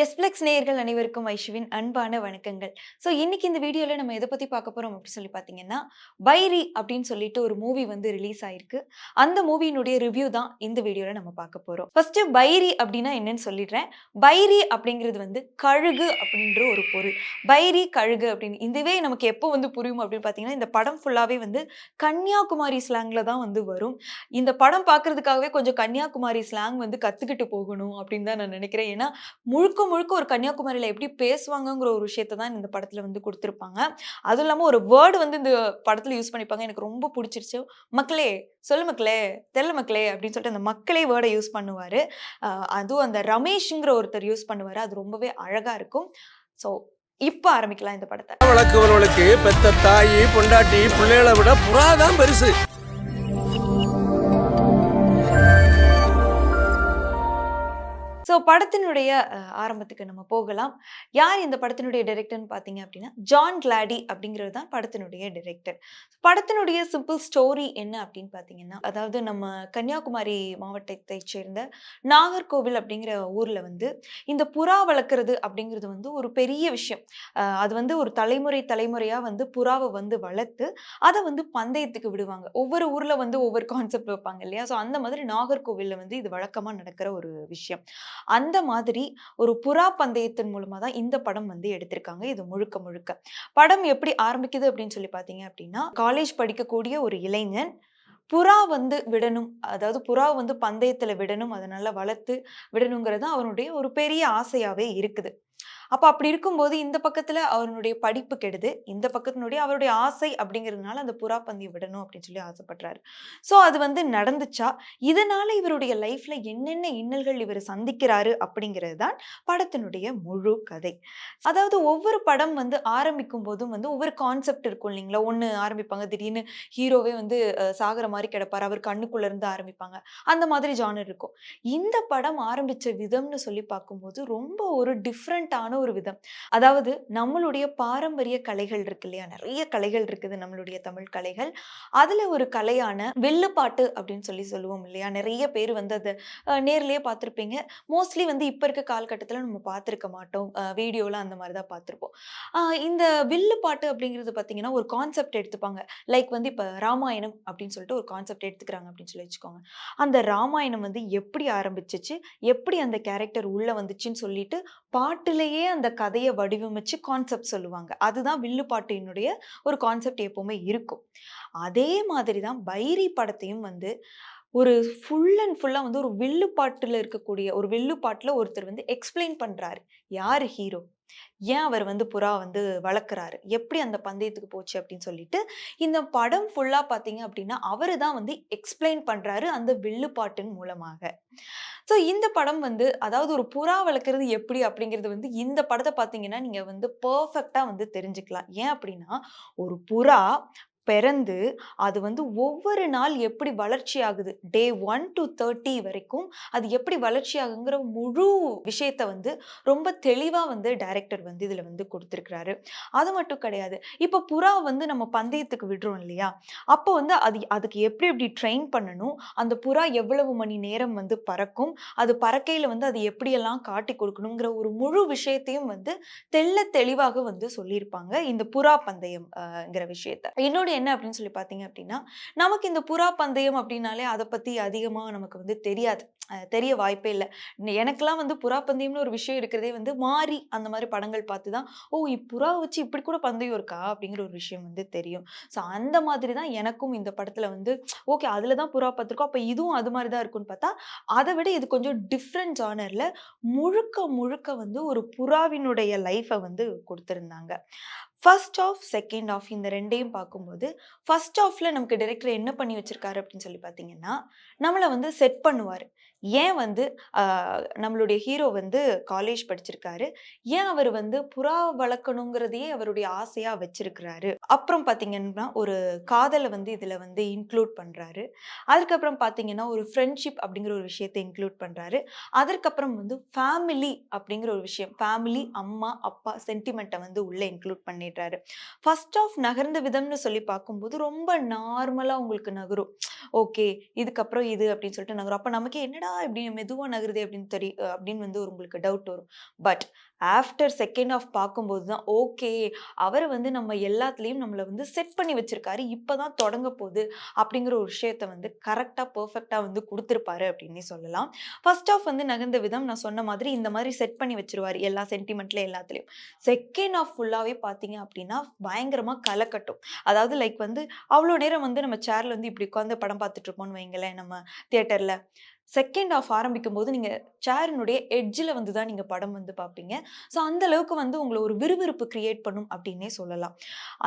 எஸ்பிளெக்ஸ் நேயர்கள் அனைவருக்கும் ஐஷுவின் அன்பான வணக்கங்கள். ஸோ இன்னைக்கு இந்த வீடியோவில் நம்ம எதை பற்றி பார்க்க போகிறோம் அப்படின்னு சொல்லி பார்த்தீங்கன்னா பைரி அப்படின்னு சொல்லிட்டு ஒரு மூவி வந்து ரிலீஸ் ஆயிருக்கு. அந்த மூவியினுடைய ரிவ்யூ தான் இந்த வீடியோவில் நம்ம பார்க்க போகிறோம் ஃபர்ஸ்ட் பைரி அப்படின்னா என்னன்னு சொல்லிடுறேன். பைரி அப்படிங்கிறது வந்து கழுகு அப்படின்ற ஒரு பொருள். பைரி கழுகு அப்படின்னு இதுவே நமக்கு எப்போ வந்து புரியும் அப்படின்னு பார்த்தீங்கன்னா இந்த படம் ஃபுல்லாகவே வந்து கன்னியாகுமரி ஸ்லாங்கில் தான் வந்து வரும். இந்த படம் பார்க்கறதுக்காகவே கொஞ்சம் கன்னியாகுமரி ஸ்லாங் வந்து கற்றுக்கிட்டு போகணும் அப்படின்னு தான் நான் நினைக்கிறேன். ஏன்னா முழுக்க முழுக்க ஒரு கன்னியாகுமரியில எப்படி பேசுவாங்கங்கிற ஒரு விஷயத்தை தான் இந்த படத்தில் வந்து கொடுத்துருப்பாங்க. அதுவும் இல்லாமல் ஒரு வேர்டு வந்து இந்த படத்துல யூஸ் பண்ணிப்பாங்க. எனக்கு ரொம்ப பிடிச்சிருச்சு. மக்களே சொல்லு மக்களே தெல்ல மக்களே அப்படின்னு சொல்லிட்டு அந்த மக்களே வேர்டை யூஸ் பண்ணுவாரு. அதுவும் அந்த ரமேஷ்ங்கிற ஒருத்தர் யூஸ் பண்ணுவாரு. அது ரொம்பவே அழகாக இருக்கும். ஸோ இப்போ ஆரம்பிக்கலாம் இந்த படத்தை. வளர்க்குறவளுக்கு பெத்த தாயி பொண்டாட்டி பிள்ளைகளை விட புறாதான் பெருசு. ஸோ படத்தினுடைய ஆரம்பத்துக்கு நம்ம போகலாம். யார் இந்த படத்தினுடைய டைரக்டர்னு பார்த்தீங்க அப்படின்னா ஜான் கிளாடி அப்படிங்கிறது தான் படத்தினுடைய டைரக்டர் படத்தினுடைய சிம்பிள் ஸ்டோரி என்ன அப்படின்னு பார்த்தீங்கன்னா அதாவது நம்ம கன்னியாகுமரி மாவட்டத்தை சேர்ந்த நாகர்கோவில் அப்படிங்கிற ஊரில் வந்து இந்த புறா வளர்க்குறது அப்படிங்கிறது வந்து ஒரு பெரிய விஷயம். அது வந்து ஒரு தலைமுறை தலைமுறையாக வந்து புறாவை வந்து வளர்த்து அதை வந்து பந்தயத்துக்கு விடுவாங்க. ஒவ்வொரு ஊரில் வந்து ஒவ்வொரு கான்செப்ட் வைப்பாங்க இல்லையா? ஸோ அந்த மாதிரி நாகர்கோவிலில் வந்து இது வழக்கமாக நடக்கிற ஒரு விஷயம். அந்த மாதிரி ஒரு புறா பந்தயத்தின் மூலமாக தான் இந்த படம் வந்து எடுத்திருக்காங்க. இது முழுக்க முழுக்க. படம் எப்படி ஆரம்பிக்குது அப்படின்னு சொல்லி பார்த்தீங்க அப்படின்னா காலேஜ் படிக்கக்கூடிய ஒரு இளைஞன் புறா வந்து விடணும். அதாவது புறா வந்து பந்தயத்தில் விடணும். அதை நல்லா வளர்த்து விடணுங்கிறது அவனுடைய ஒரு பெரிய ஆசையாகவே இருக்குது. அப்போ அப்படி இருக்கும்போது இந்த பக்கத்துல அவருடைய படிப்பு கெடுது. இந்த பக்கத்தினுடைய அவருடைய ஆசை அப்படிங்கிறதுனால அந்த புறா பந்தயம் விடணும் அப்படின்னு சொல்லி ஆசைப்படுறாரு. சோ அது வந்து நடந்துச்சா? இதனால இவருடைய லைஃப்ல என்னென்ன இன்னல்கள் இவர் சந்திக்கிறாரு அப்படிங்கிறது தான் படத்தினுடைய முழு கதை. அதாவது ஒவ்வொரு படம் வந்து ஆரம்பிக்கும் போதும் வந்து ஒவ்வொரு கான்செப்ட் இருக்கும் இல்லைங்களா? ஒன்று ஆரம்பிப்பாங்க திடீர்னு ஹீரோவே வந்து சாகிற மாதிரி கிடப்பாரு. அவர் கண்ணுக்குள்ள இருந்து ஆரம்பிப்பாங்க. அந்த மாதிரி ஜானர் இருக்கும். இந்த படம் ஆரம்பிச்ச விதம்னு சொல்லி பார்க்கும்போது ரொம்ப ஒரு டிஃப்ரெண்ட் டிஃப்ரெண்ட்டான ஒரு விதம். அதாவது நம்மளுடைய பாரம்பரிய கலைகள் இருக்கு இல்லையா? நிறைய கலைகள் இருக்குது நம்மளுடைய தமிழ் கலைகள். அதுல ஒரு கலையான வில்லுப்பாட்டு அப்படின்னு சொல்லி சொல்லுவோம் இல்லையா? நிறைய பேர் வந்து அதை நேர்லயே பார்த்துருப்பீங்க. மோஸ்ட்லி வந்து இப்போ இருக்க காலகட்டத்தில் நம்ம பார்த்துருக்க மாட்டோம். வீடியோவில் அந்த மாதிரி தான் பார்த்துருப்போம். ஆஹ் இந்த வில்லு பாட்டு அப்படிங்கிறது பார்த்தீங்கன்னா ஒரு கான்செப்ட் எடுத்துப்பாங்க. லைக் வந்து இப்போ ராமாயணம் அப்படின்னு சொல்லிட்டு ஒரு கான்செப்ட் எடுத்துக்கிறாங்க அப்படின்னு சொல்லி வச்சுக்கோங்க. அந்த ராமாயணம் வந்து எப்படி ஆரம்பிச்சிச்சு? எப்படி அந்த கேரக்டர் உள்ள வந்துச்சுன்னு சொல்லிட்டு அதுலேயே அந்த கதையை வடிவமைச்சு கான்செப்ட் சொல்லுவாங்க. அதுதான் வில்லுப்பாட்டினுடைய ஒரு கான்செப்ட் எப்பவுமே இருக்கும். அதே மாதிரி தான் பைரி படத்தையும் வந்து ஒரு ஃபுல் அண்ட் ஃபுல்லாக வந்து ஒரு வில்லுப்பாட்டில் இருக்கக்கூடிய ஒரு வில்லுப்பாட்டில் ஒருத்தர் வந்து எக்ஸ்பிளைன் பண்ணுறாரு யார் ஹீரோ ஏன் அவர் வந்து புறா வந்து வளர்க்குறாரு? எப்படி அந்த பந்தயத்துக்கு போச்சு அப்படின்னு சொல்லிட்டு இந்த படம் ஃபுல்லாக பார்த்தீங்க அப்படின்னா அவர் தான் வந்து எக்ஸ்பிளைன் பண்ணுறாரு அந்த வில்லு பாட்டின் மூலமாக. ஸோ இந்த படம் வந்து அதாவது ஒரு புறா வளர்க்குறது எப்படி அப்படிங்கிறது வந்து இந்த படத்தை பார்த்தீங்கன்னா நீங்கள் வந்து பர்ஃபெக்டாக வந்து தெரிஞ்சுக்கலாம். ஏன் அப்படின்னா ஒரு புறா பிறந்து அது வந்து ஒவ்வொரு நாள் எப்படி வளர்ச்சி ஆகுது? டே ஒன் டு தேர்ட்டி வரைக்கும் அது எப்படி வளர்ச்சி ஆகுங்கிற முழு விஷயத்த வந்து ரொம்ப தெளிவாக வந்து டைரக்டர் வந்து இதில் வந்து கொடுத்துருக்கிறாரு. அது மட்டும் கிடையாது. இப்போ புறா வந்து நம்ம பந்தயத்துக்கு விடுறோம் இல்லையா? அப்போ வந்து அது அதுக்கு எப்படி எப்படி ட்ரெயின் பண்ணணும்? அந்த புறா எவ்வளவு மணி நேரம் வந்து பறக்கும்? அது பறக்கையில் வந்து அது எப்படியெல்லாம் காட்டி கொடுக்கணுங்கிற ஒரு முழு விஷயத்தையும் வந்து தெள்ள தெளிவாக வந்து சொல்லியிருப்பாங்க இந்த புறா பந்தயம் விஷயத்த. என்னுடைய என்ன அப்படின்னு சொல்லி பார்த்தீங்க அப்படின்னா நமக்கு இந்த புறா பந்தயம் அப்படின்னாலே அதை பற்றி அதிகமாக நமக்கு வந்து தெரியாது. தெரிய வாய்ப்பே இல்லை. எனக்கெல்லாம் வந்து புறா பந்தயம்னு ஒரு விஷயம் இருக்கிறதே வந்து மாறி அந்த மாதிரி படங்கள் பார்த்து தான் ஓ புறா வச்சு இப்படி கூட பந்தயம் இருக்கா? அப்படிங்கிற ஒரு விஷயம் வந்து தெரியும். ஸோ அந்த மாதிரி தான் எனக்கும் இந்த படத்தில் வந்து ஓகே அதில் தான் புறா பார்த்துருக்கோம். அப்போ இதுவும் அது மாதிரி தான் இருக்கும்னு பார்த்தா அதை விட இது கொஞ்சம் டிஃப்ரெண்ட் ஜானரில் முழுக்க முழுக்க வந்து ஒரு புறாவினுடைய லைஃப்பை வந்து கொடுத்துருந்தாங்க. ஃபர்ஸ்ட் ஆஃப் செகண்ட் ஆஃப் இந்த ரெண்டையும் பார்க்கும்போது ஃபர்ஸ்ட் ஆஃப்ல நமக்கு டைரக்டர் என்ன பண்ணி வச்சிருக்காரு அப்படின்னு சொல்லி பார்த்தீங்கன்னா நம்மளை வந்து செட் பண்ணுவார். ஏன் வந்து நம்மளுடைய ஹீரோ வந்து காலேஜ் படிச்சிருக்காரு? ஏன் அவர் வந்து புறா வளர்க்கணுங்கிறதையே அவருடைய ஆசையா வச்சிருக்கிறாரு? அப்புறம் பார்த்தீங்கன்னா ஒரு காதலை வந்து இதில் வந்து இன்க்ளூட் பண்ணுறாரு அதுக்கப்புறம் பார்த்தீங்கன்னா ஒரு ஃப்ரெண்ட்ஷிப் அப்படிங்கிற ஒரு விஷயத்தை இன்க்ளூட் பண்ணுறாரு அதற்கப்புறம் வந்து ஃபேமிலி அப்படிங்கிற ஒரு விஷயம் ஃபேமிலி அம்மா அப்பா சென்டிமெண்ட்டை வந்து உள்ளே இன்க்ளூட் பண்ணிடுறாரு ஃபர்ஸ்ட் ஆஃப் நகர்ந்த விதம்னு சொல்லி பார்க்கும்போது ரொம்ப நார்மலா உங்களுக்கு நகரும் ஓகே இதுக்கப்புறம் இது அப்படின்னு சொல்லிட்டு நகரும் அப்போ நமக்கு என்னடா இப்படி மெதுவா நகருது அப்படின்னு தெரி அப்படின்னு வந்து உங்களுக்கு டவுட் வரும். பட் ஆஃப்டர் செகண்ட் ஆஃப் பார்க்கும்போது தான் ஓகே அவர் வந்து நம்ம எல்லாத்துலயும் நம்மளை வந்து செட் பண்ணி வச்சிருக்காரு. இப்போ தான் தொடங்க போகுது அப்படிங்கிற ஒரு விஷயத்த வந்து கரெக்டாக பெர்ஃபெக்ட்டா வந்து கொடுத்துருப்பாரு அப்படின்னு சொல்லலாம். ஃபர்ஸ்ட் ஆஃப் வந்து நகர்ந்த விதம் நான் சொன்ன மாதிரி இந்த மாதிரி செட் பண்ணி வச்சிருவார் எல்லா சென்டிமெண்ட்ல எல்லாத்துலயும். செகண்ட் ஆஃப் ஃபுல்லாவே பார்த்தீங்க அப்படின்னா, பயங்கரமா கலக்கட்டும். அதாவது லைக் வந்து அவ்வளோ நேரம் வந்து நம்ம சேர்ல வந்து இப்படி உட்காந்து படம் பார்த்துட்டு இருப்போம்னு வைங்களேன் நம்ம தியேட்டர்ல. செகண்ட் ஹாஃப் ஆரம்பிக்கும்போது நீங்கள் சேரினுடைய எட்ஜில் வந்து தான் நீங்கள் படம் வந்து பார்ப்பீங்க. ஸோ அந்த அளவுக்கு வந்து உங்களை ஒரு விறுவிறுப்பு கிரியேட் பண்ணும் அப்படின்னே சொல்லலாம்.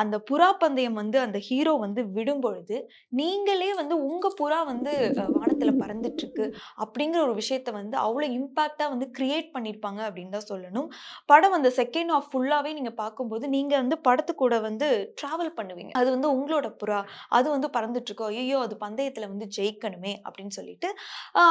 அந்த புறா பந்தயம் வந்து அந்த ஹீரோ வந்து விடும்பொழுது, நீங்களே வந்து உங்கள் புறா வந்து வானத்தில் பறந்துட்டுருக்கு அப்படிங்கிற ஒரு விஷயத்த வந்து அவ்வளோ இம்பாக்ட்டா வந்து கிரியேட் பண்ணியிருப்பாங்க அப்படின்னு தான் சொல்லணும். படம் அந்த செகண்ட் ஆஃப் ஃபுல்லாகவே நீங்கள் பார்க்கும்போது, நீங்கள் வந்து படத்து கூட வந்து ட்ராவல் பண்ணுவீங்க. அது வந்து உங்களோட புறா. அது வந்து பறந்துட்டுருக்கோ ஐயோ அது பந்தயத்தில் வந்து ஜெயிக்கணுமே அப்படின்னு சொல்லிட்டு,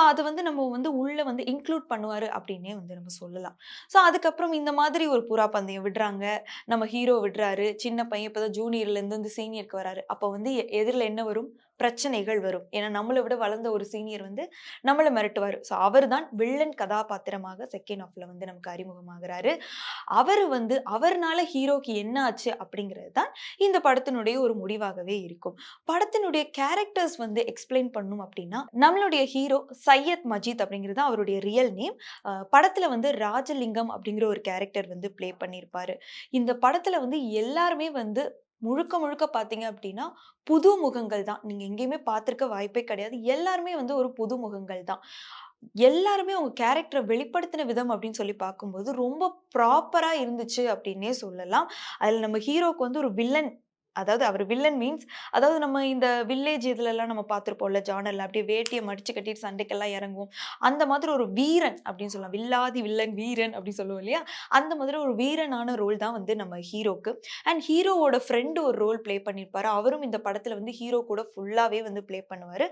அது வந்து நம்ம வந்து உள்ள வந்து இன்க்ளூட் பண்ணுவாரு அப்படின்னே வந்து நம்ம சொல்லலாம். ஸோ அதுக்கப்புறம் இந்த மாதிரி ஒரு புறா பந்தயம் விடுறாங்க. நம்ம ஹீரோ விடுறாரு. சின்ன பையன் இப்போ தான் ஜூனியர்லேருந்து வந்து சீனியருக்கு வராரு. அப்போ வந்து எ என்ன வரும்? பிரச்சனைகள் வரும். ஏன்னா நம்மளை விட வளர்ந்த ஒரு சீனியர் வந்து நம்மளை மிரட்டுவார் ஸோ அவர் தான் வில்லன் கதாபாத்திரமாக செகண்ட் ஆஃப்ல வந்து நமக்கு அறிமுகமாகிறாரு அவர் வந்து அவர்னால ஹீரோக்கு என்ன ஆச்சு அப்படிங்கிறது தான் இந்த படத்தினுடைய ஒரு முடிவாகவே இருக்கும். படத்தினுடைய கேரக்டர்ஸ் வந்து எக்ஸ்ப்ளைன் பண்ணும் அப்படின்னா, நம்மளுடைய ஹீரோ சையத் மஜீத் அப்படிங்கிறது தான் அவருடைய ரியல் நேம். படத்தில் படத்துல வந்து ராஜலிங்கம் அப்படிங்கிற ஒரு கேரக்டர் வந்து ப்ளே பண்ணியிருப்பாரு. இந்த படத்துல வந்து எல்லாருமே வந்து முழுக்க முழுக்க பார்த்தீங்க அப்படின்னா, புது முகங்கள் தான். நீங்கள் எங்கேயுமே பார்த்திருக்க வாய்ப்பே கிடையாது. எல்லாருமே வந்து ஒரு புது முகங்கள் தான். எல்லாருமே அவங்க கேரக்டரை வெளிப்படுத்தின விதம் அப்படின்னு சொல்லி பார்க்கும்போது, ரொம்ப ப்ராப்பராக இருந்துச்சு அப்படின்னே சொல்லலாம். அதுல நம்ம ஹீரோக்கு வந்து ஒரு வில்லன் அதாவது அவர் வில்லன் மீன்ஸ் அதாவது நம்ம இந்த வில்லேஜ் இதுலலாம் நம்ம பார்த்துருப்போம்ல ஜானரில் அப்படியே வேட்டியை மடிச்சு கட்டிட்டு சண்டைக்கெல்லாம் இறங்குவோம். அந்த மாதிரி ஒரு வீரன் அப்படின்னு சொல்லலாம். வில்லாதி வில்லன் வீரன் அப்படின்னு சொல்லுவோம் இல்லையா? அந்த மாதிரி ஒரு வீரனான ரோல் தான் வந்து நம்ம ஹீரோக்கு. அண்ட் ஹீரோவோட ஃப்ரெண்டு ஒரு ரோல் ப்ளே பண்ணியிருப்பாரு. அவரும் இந்த படத்தில் வந்து ஹீரோ கூட ஃபுல்லாகவே வந்து ப்ளே பண்ணுவார்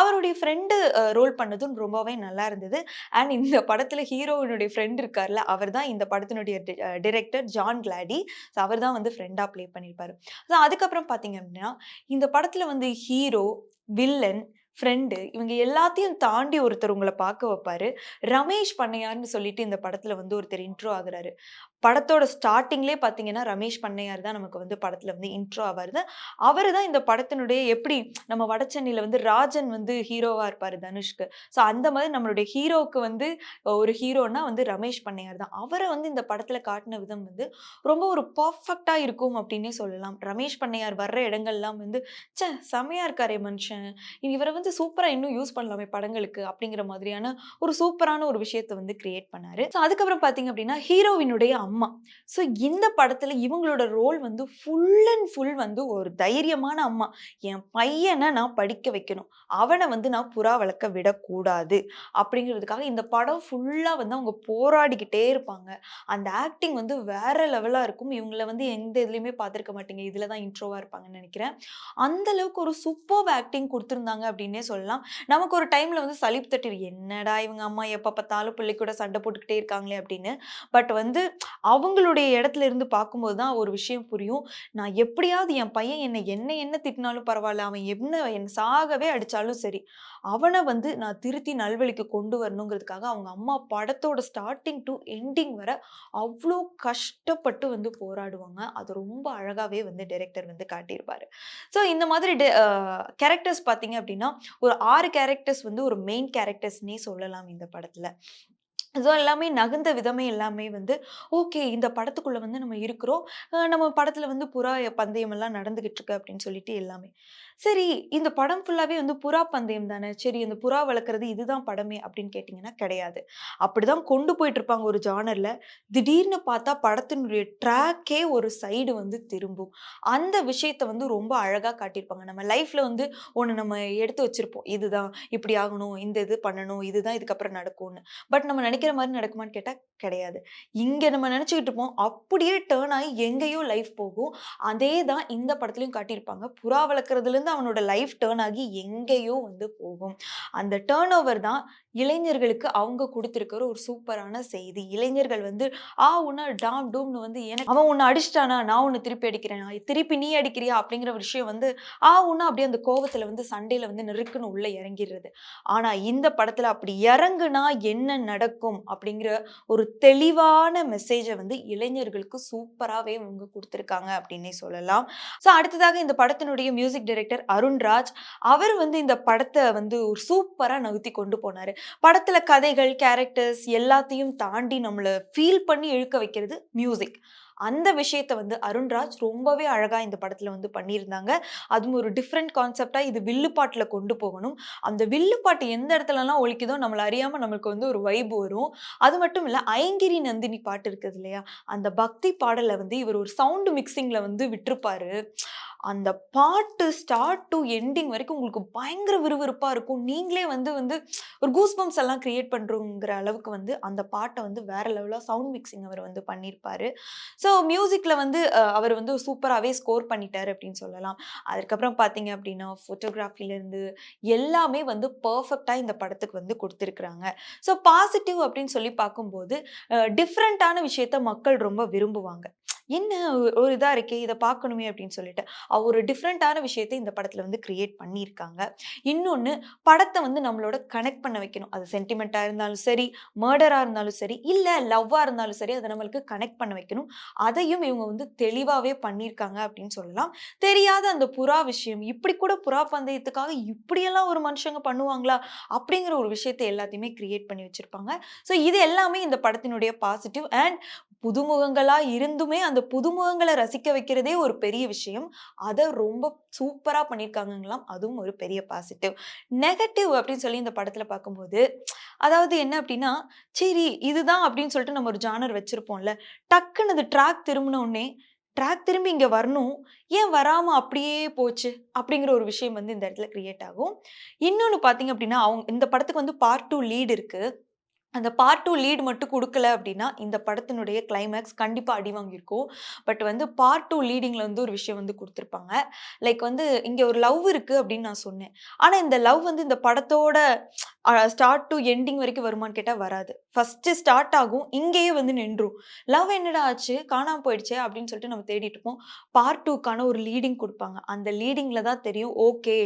அவருடைய ஃப்ரெண்டு ரோல் பண்ணதும் ரொம்பவே நல்லா இருந்தது. அண்ட் இந்த படத்தில் ஹீரோவினுடைய ஃப்ரெண்ட் இருக்கார்ல, அவர் தான் இந்த படத்தினுடைய டிரெக்டர் ஜான் கிளாடி. ஸோ அவர் தான் வந்து ஃப்ரெண்டாக ப்ளே பண்ணியிருப்பார் ஸோ அதுக்கப்புறம் பார்த்தீங்க அப்படின்னா, இந்த படத்துல வந்து ஹீரோ, வில்லன், ஃப்ரெண்டு இவங்க எல்லாத்தையும் தாண்டி ஒருத்தர் உங்களை பார்க்க வைப்பாரு. ரமேஷ் பண்ணையார்னு சொல்லிட்டு இந்த படத்துல வந்து ஒருத்தர் இன்ட்ரோ ஆகுறாரு. படத்தோட ஸ்டார்டிங்லேயே பார்த்தீங்கன்னா, ரமேஷ் பண்ணையார் தான் நமக்கு வந்து படத்தில் வந்து இன்ட்ரோ வருது அவர் தான் இந்த படத்தினுடைய எப்படி நம்ம வடசென்னையில வந்து ராஜன் வந்து ஹீரோவாக இருப்பார் தனுஷ்க்கு. ஸோ அந்த மாதிரி நம்மளுடைய ஹீரோவுக்கு வந்து ஒரு ஹீரோனா வந்து ரமேஷ் பண்ணையார் தான். அவரை வந்து இந்த படத்தில் காட்டின விதம் வந்து ரொம்ப ஒரு பர்ஃபெக்டாக இருக்கும் அப்படின்னே சொல்லலாம். ரமேஷ் பண்ணையார் வர்ற இடங்கள்லாம் வந்து, சே செமையாக இருக்காரே மனுஷன். இவரை வந்து சூப்பராக இன்னும் யூஸ் பண்ணலாமே படங்களுக்கு அப்படிங்கிற மாதிரியான ஒரு சூப்பரான ஒரு விஷயத்த வந்து கிரியேட் பண்ணாரு. ஸோ அதுக்கப்புறம் பார்த்தீங்க அப்படின்னா, ஹீரோவினுடைய அம்மா. ஸோ இந்த படத்தில் இவங்களோட ரோல் வந்து ஃபுல் அண்ட் ஃபுல் வந்து ஒரு தைரியமான அம்மா. என் பையனை நான் படிக்க வைக்கணும். அவனை வந்து நான் புறா வளர்க்க விடக்கூடாது. அப்படிங்கிறதுக்காக இந்த படம் ஃபுல்லாக வந்து அவங்க போராடிக்கிட்டே இருப்பாங்க. அந்த ஆக்டிங் வந்து வேற லெவலாக இருக்கும். இவங்கள வந்து எந்த இதுலையுமே பார்த்துருக்க மாட்டீங்க. இதில் தான் இன்ட்ரோவாக இருப்பாங்கன்னு நினைக்கிறேன் அந்த அளவுக்கு ஒரு சூப்பர் ஆக்டிங் கொடுத்துருந்தாங்க அப்படின்னே சொல்லலாம். நமக்கு ஒரு டைமில் வந்து சலிப்பு தட்டிரும். என்னடா இவங்க அம்மா எப்போ பார்த்தாலும் பிள்ளை கூட சண்டை போட்டுக்கிட்டே இருக்காங்களே அப்படின்னு. பட் வந்து அவங்களுடைய இடத்துல இருந்து பார்க்கும்போது தான் ஒரு விஷயம் புரியும். நான் எப்படியாவது என் பையன் என்னை என்ன என்ன திட்டினாலும் பரவாயில்ல அவன் என்ன என் சாகவே அடித்தாலும் சரி. அவனை வந்து நான் திருத்தி நல்வழிக்கு கொண்டு வரணுங்கிறதுக்காக அவங்க அம்மா படத்தோட ஸ்டார்டிங் டு எண்டிங் வர அவ்வளோ கஷ்டப்பட்டு வந்து போராடுவாங்க. அது ரொம்ப அழகாகவே வந்து டைரக்டர் வந்து காட்டியிருப்பார் ஸோ இந்த மாதிரி டெ கேரக்டர்ஸ் பார்த்தீங்க அப்படின்னா, ஒரு ஆறு கேரக்டர்ஸ் வந்து ஒரு மெயின் கேரக்டர்ஸ்னே சொல்லலாம் இந்த படத்தில் ஸோ எல்லாமே நகர்ந்த விதமே எல்லாமே வந்து, ஓகே இந்த படத்துக்குள்ள வந்து நம்ம இருக்கிறோம். நம்ம படத்துல வந்து புறா பந்தயம் எல்லாம் நடந்துகிட்டு இருக்கு அப்படின்னு சொல்லிட்டு எல்லாமே. சரி இந்த படம் ஃபுல்லாவே வந்து புறா பந்தயம் தானே. சரி இந்த புறா வளர்க்குறது இதுதான் படமே அப்படின்னு கேட்டிங்கன்னா கிடையாது. அப்படிதான் கொண்டு போயிட்டு இருப்பாங்க ஒரு ஜானர்ல. திடீர்னு பார்த்தா படத்தினுடைய ட்ராக்கே ஒரு சைடு வந்து திரும்பும். அந்த விஷயத்த வந்து ரொம்ப அழகாக காட்டியிருப்பாங்க. நம்ம லைஃப்ல வந்து ஒன்று நம்ம எடுத்து வச்சிருப்போம். இதுதான் இப்படி ஆகணும். இந்த இது பண்ணணும். இதுதான் இதுக்கப்புறம் நடக்கும்னு. பட் நம்ம நினைக்கிற மாதிரி நடக்குமான்னு கேட்டால் கிடையாது. இங்கே நம்ம நினச்சிக்கிட்டு இருப்போம். அப்படியே டேர்ன் ஆகி எங்கேயோ லைஃப் போகும். அதே தான் இந்த படத்துலையும் காட்டியிருப்பாங்க. புறா வளர்க்குறதுலேருந்து வந்து அவனோட லைஃப் டேர்ன் ஆகி எங்கேயோ வந்து போகும். அந்த டேர்ன் ஓவர் தான் இளைஞர்களுக்கு அவங்க கொடுத்துருக்கிற ஒரு சூப்பரான செய்தி. இளைஞர்கள் வந்து ஆ உன்ன டாம் டூம்னு வந்து எனக்கு அவன் உன்னை அடிச்சிட்டானா? நான் உன்னை திருப்பி அடிக்கிறேன்? திருப்பி நீ அடிக்கிறியா? அப்படிங்கிற ஒரு விஷயம் வந்து ஆ உன்ன அப்படியே அந்த கோவத்துல வந்து சண்டையில வந்து நெருக்குன்னு உள்ள இறங்கிடுறது. ஆனா இந்த படத்துல அப்படி இறங்குனா என்ன நடக்கும்? அப்படிங்கிற ஒரு தெளிவான மெசேஜை வந்து இளைஞர்களுக்கு சூப்பராகவே இவங்க கொடுத்துருக்காங்க அப்படின்னே சொல்லலாம். ஸோ அடுத்ததாக இந்த படத்தினுடைய மியூசிக் டைரக்டர் அருண்ராஜ் அவர் வந்து இந்த படத்தை வந்து ஒரு சூப்பராக நகர்த்தி கொண்டு போனார். படத்தில் கதைகள் கேரக்டர்ஸ் எல்லாத்தையும் தாண்டி நம்மளை ஃபீல் பண்ணி இழுக்க வைக்கிறது மியூசிக் அந்த விஷயத்த வந்து அருண்ராஜ் ரொம்பவே அழகாக இந்த படத்தில் வந்து பண்ணியிருந்தாங்க. அதுவும் ஒரு டிஃப்ரெண்ட் கான்செப்டாக இது வில்லுப்பாட்டில் கொண்டு போகணும். அந்த வில்லுப்பாட்டு எந்த இடத்துலலாம் ஒழிக்குதோ நம்மளை அறியாமல் நம்மளுக்கு வந்து ஒரு வைப் வரும். அது மட்டும் இல்லை ஐங்கிரி நந்தினி பாட்டு இருக்குது இல்லையா? அந்த பக்தி பாடலை வந்து இவர் ஒரு சவுண்டு மிக்சிங்கில் வந்து விட்டுருப்பாரு. அந்த பாட்டு ஸ்டார்ட் டு எண்டிங் வரைக்கும் உங்களுக்கு பயங்கர விறுவிறுப்பாக இருக்கும். நீங்களே வந்து வந்து ஒரு கூஸ்பம்ஸ் எல்லாம் கிரியேட் பண்ணுறோங்கிற அளவுக்கு வந்து அந்த பாட்டை வந்து வேற லெவலாக சவுண்ட் மிக்சிங் அவர் வந்து பண்ணியிருப்பார் ஸோ மியூசிக்கில் வந்து அவர் வந்து சூப்பராகவே ஸ்கோர் பண்ணிட்டார் அப்படின்னு சொல்லலாம். அதுக்கப்புறம் பார்த்தீங்க அப்படின்னா ஃபோட்டோகிராஃபிலேருந்து எல்லாமே வந்து பர்ஃபெக்டாக இந்த படத்துக்கு வந்து கொடுத்துருக்குறாங்க. ஸோ பாசிட்டிவ் அப்படின்னு சொல்லி பார்க்கும்போது டிஃப்ரெண்ட்டான விஷயத்த மக்கள் ரொம்ப விரும்புவாங்க. என்ன ஒரு- ஒரு இதாக இருக்கே இதை பார்க்கணுமே அப்படின்னு சொல்லிட்டு அவர் ஒரு டிஃப்ரெண்ட்டான விஷயத்தை இந்த படத்தில் வந்து கிரியேட் பண்ணியிருக்காங்க. இன்னொன்று படத்தை வந்து நம்மளோட கனெக்ட் பண்ண வைக்கணும். அது சென்டிமெண்ட்டாக இருந்தாலும் சரி மர்டராக இருந்தாலும் சரி இல்லை லவ்வாக இருந்தாலும் சரி அதை நம்மளுக்கு கனெக்ட் பண்ண வைக்கணும். அதையும் இவங்க வந்து தெளிவாகவே பண்ணியிருக்காங்க அப்படின்னு சொல்லலாம். தெரியாத அந்த புறா விஷயம் இப்படி கூட புறா பந்தயத்துக்காக இப்படியெல்லாம் ஒரு மனுஷங்க பண்ணுவாங்களா? அப்படிங்கிற ஒரு விஷயத்தை எல்லாத்தையுமே கிரியேட் பண்ணி வச்சுருப்பாங்க. ஸோ இது எல்லாமே இந்த படத்தினுடைய பாசிட்டிவ் அண்ட் புதுமுகங்களாக இருந்துமே அந்த புதுமுகங்களை ரசிக்க வைக்கிறதே ஒரு பெரிய விஷயம். அதை ரொம்ப சூப்பராக பண்ணியிருக்காங்கங்களாம் அதுவும் ஒரு பெரிய பாசிட்டிவ் நெகட்டிவ் அப்படின்னு சொல்லி இந்த படத்தில் பார்க்கும்போது அதாவது என்ன அப்படின்னா சரி இதுதான் அப்படின்னு சொல்லிட்டு நம்ம ஒரு ஜானர் வச்சுருப்போம்ல. டக்குன்னு அது ட்ராக் திரும்பின உடனே ட்ராக் திரும்பி இங்கே வரணும். ஏன் வராமல் அப்படியே போச்சு? அப்படிங்கிற ஒரு விஷயம் வந்து இந்த இடத்துல க்ரியேட் ஆகும். இன்னொன்று பார்த்தீங்க அப்படின்னா அவங்க இந்த படத்துக்கு வந்து பார்ட் டூ லீட் இருக்குது அந்த பார்ட் டூ லீட் மட்டும் கொடுக்கல அப்படின்னா இந்த படத்தினுடைய கிளைமேக்ஸ் கண்டிப்பாக அடி வாங்கியிருக்கும். பட் வந்து பார்ட் டூ லீடிங்கில் வந்து ஒரு விஷயம் வந்து கொடுத்துருப்பாங்க. லைக் வந்து இங்கே ஒரு லவ் இருக்குது அப்படின்னு நான் சொன்னேன். ஆனால் இந்த லவ் வந்து இந்த படத்தோட ஸ்டார்ட் டு எண்டிங் வரைக்கும் வருமான்னு கேட்டால் வராது. ஃபஸ்ட்டு ஸ்டார்ட் ஆகும் இங்கேயே வந்து நின்றும். லவ் என்னடா ஆச்சு? காணாமல் போயிடுச்சே அப்படின்னு சொல்லிட்டு நம்ம தேடிட்டு இருப்போம். பார்ட் டூக்கான ஒரு லீடிங் கொடுப்பாங்க. அந்த லீடிங்கில் தான் தெரியும் ஓகே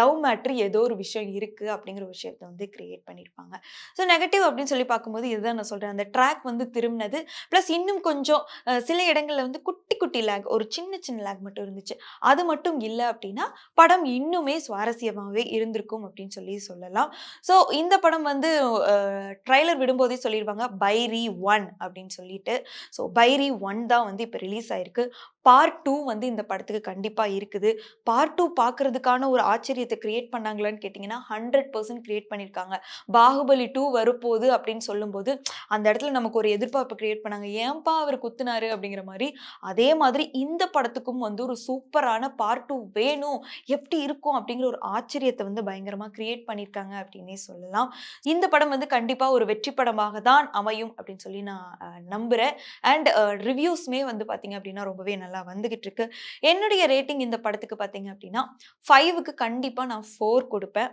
லவ் மேட்ரு ஏதோ ஒரு விஷயம் இருக்குது அப்படிங்கிற விஷயத்த விஷயத்தை வந்து கிரியேட் பண்ணியிருப்பாங்க. ஸோ நெகட்டிவ் அப்படின்னு அப்படின்னு சொல்லி பார்க்கும்போது இதுதான் நான் சொல்கிறேன் அந்த ட்ராக் வந்து திரும்பினது. ப்ளஸ் இன்னும் கொஞ்சம் சில இடங்களில் வந்து குட்டி குட்டி லேக் ஒரு சின்ன சின்ன லேக் மட்டும் இருந்துச்சு. அது மட்டும் இல்லை அப்படின்னா படம் இன்னுமே சுவாரஸ்யமாகவே இருந்திருக்கும் அப்படின்னு சொல்லி சொல்லலாம். ஸோ இந்த படம் வந்து ட்ரைலர் விடும்போதே சொல்லிடுவாங்க பைரி ஒன் அப்படின்னு சொல்லிட்டு. ஸோ பைரி ஒன் தான் வந்து இப்போ ரிலீஸ் ஆயிருக்கு. பார்ட் டூ வந்து இந்த படத்துக்கு கண்டிப்பாக இருக்குது. பார்ட் டூ பார்க்கறதுக்கான ஒரு ஆச்சரியத்தை கிரியேட் பண்ணாங்களான்னு கேட்டிங்கன்னா ஹண்ட்ரட் பர்சன்ட் கிரியேட் பண்ணியிருக்காங்க பாகுபலி டூ வரப்போகுது அப்படின்னு சொல்லும்போது அந்த இடத்துல நமக்கு ஒரு எதிர்பார்ப்பு கிரியேட் பண்ணாங்க. ஏன்பா அவர் குத்துனாரு அப்படிங்கிற மாதிரி அதே மாதிரி இந்த படத்துக்கும் வந்து ஒரு சூப்பரான பார்ட் டூ வேணும். எப்படி இருக்கும் அப்படிங்கிற ஒரு ஆச்சரியத்தை வந்து பயங்கரமாக கிரியேட் பண்ணியிருக்காங்க அப்படின்னே சொல்லலாம். இந்த படம் வந்து கண்டிப்பாக ஒரு வெற்றி படமாக தான் அமையும் அப்படின்னு சொல்லி நான் நம்புகிறேன் அண்ட் ரிவ்யூஸ்மே வந்து பார்த்தீங்க அப்படின்னா ரொம்பவே நல்லா வந்துகிட்டு இருக்கு என்னுடைய ரேட்டிங் இந்த படத்துக்கு பார்த்தீங்க அப்படின்னா ஃபைவுக்கு கண்டிப்பாக நான் ஃபோர் கொடுப்பேன்.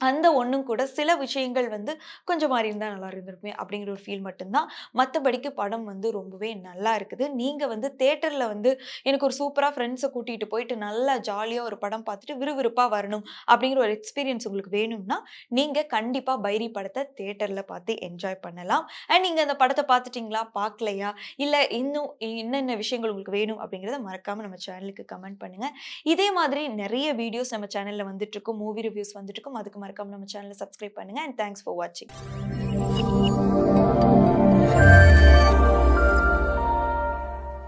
அந்த ஒன்றும் கூட சில விஷயங்கள் வந்து கொஞ்சம் மாறி இருந்தால் நல்லா இருந்திருக்குமே அப்படிங்கிற ஒரு ஃபீல் மட்டும்தான். மற்றபடிக்கு படம் வந்து ரொம்பவே நல்லா இருக்குது. நீங்கள் வந்து தேட்டரில் வந்து எனக்கு ஒரு சூப்பராக ஃப்ரெண்ட்ஸை கூட்டிகிட்டு போயிட்டு நல்லா ஜாலியாக ஒரு படம் பார்த்துட்டு விறுவிறுப்பாக வரணும் அப்படிங்கிற ஒரு எக்ஸ்பீரியன்ஸ் உங்களுக்கு வேணும்னா நீங்கள் கண்டிப்பாக பைரி படத்தை தேட்டரில் பார்த்து என்ஜாய் பண்ணலாம். அண்ட் நீங்கள் அந்த படத்தை பார்த்துட்டிங்களா? பார்க்கலையா? இல்லை இன்னும் என்னென்ன விஷயங்கள் உங்களுக்கு வேணும் அப்படிங்கிறத மறக்காமல் நம்ம சேனலுக்கு கமெண்ட் பண்ணுங்கள் இதே மாதிரி நிறைய வீடியோஸ் நம்ம சேனலில் வந்துட்டுருக்கும் மூவி ரிவ்யூஸ் வந்துட்டுருக்கும் அதுக்கு மறக்காம நம்ம சேனலை சப்ஸ்கிரைப் பண்ணுங்க அண்ட் தேங்க்ஸ் ஃபார் வாட்சிங்